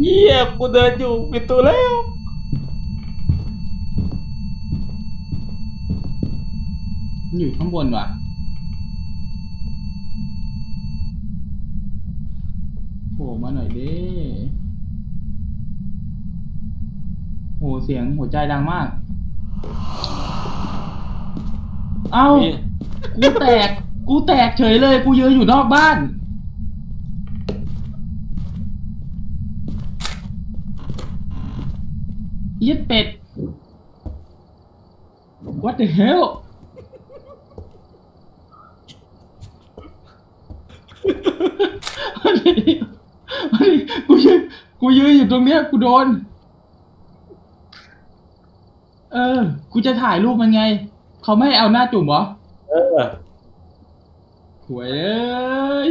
เฮียกูเดินอยู่ปิดตัวแล้วมันอยู่ข้างบนว่ะ โผล่มาหน่อยดิโหเสียงหัวใจดังมาก เอ้านี่กูแตก กูแตกเฉยเลย กูยืนอยู่นอกบ้าน ยึดเป็ด What the hell วันนี้วันนี้กูยืนกูยืนอยู่ตรงเนี้ย กูโดน เออ กูจะถ่ายรูปมันไง เขาไม่ให้เอาหน้าจุ่มเหรอ เออหวยเอ้ย